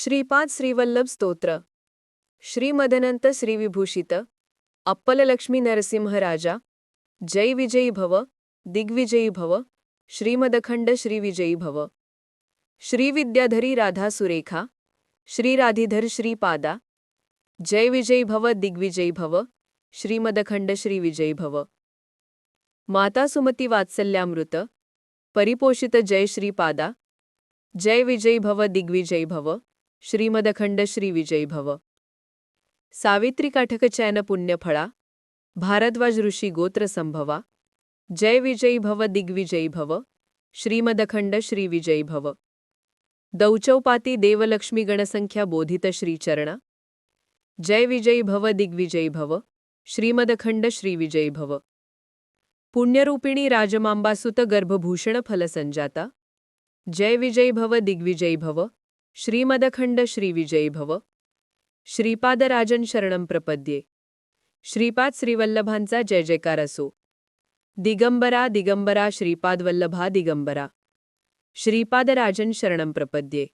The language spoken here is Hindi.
श्रीपाद श्रीवल्लभ स्तोत्र। श्रीमदनंत श्रीविभूषित। अप्पललक्ष्मी नरसिंहराजा। जय विजयी भव। दिग्विजयी भव। श्रीमदखंड श्रीविजयी भव। श्रीविद्याधरी राधा सुरेखा श्रीराधीधर श्रीपादा। जय विजयी भव। दिग्विजयी भव। श्रीमदखंड श्रीविजयी भव। माता सुमती वात्सल्यामृत। परिपोषित जय श्रीपादा। जय विजयी भव। दिग्विजयी भव। श्रीमदखंड श्री श्रीविजयी भव। सावित्री काठक चैन पुण्यफळा। भारद्वाज ऋषी गोत्र संभवा। जय विजयी भव, दिग्विजयी भव। श्रीमदखंड श्रीविजयी भव। दौचौपाती देवलक्ष्मी गणसंख्या बोधित श्रीचरण। जय विजयी भव, दिग्विजयी भव। श्रीमदखंड श्रीविजयी भव। पुण्यरूपिणी राजमांबासुत गर्भभूषण फल संजाता जय विजयी भव, दिग्विजयी भव। श्रीमदखंड श्रीविजयी भव. श्रीपादराजन शरणं प्रपद्ये. श्रीपाद श्रीवल्लभांचा जय जयकार असो. दिगंबरा दिगंबरा श्रीपादवल्लभा दिगंबरा. श्रीपादराजन शरणं प्रपद्ये.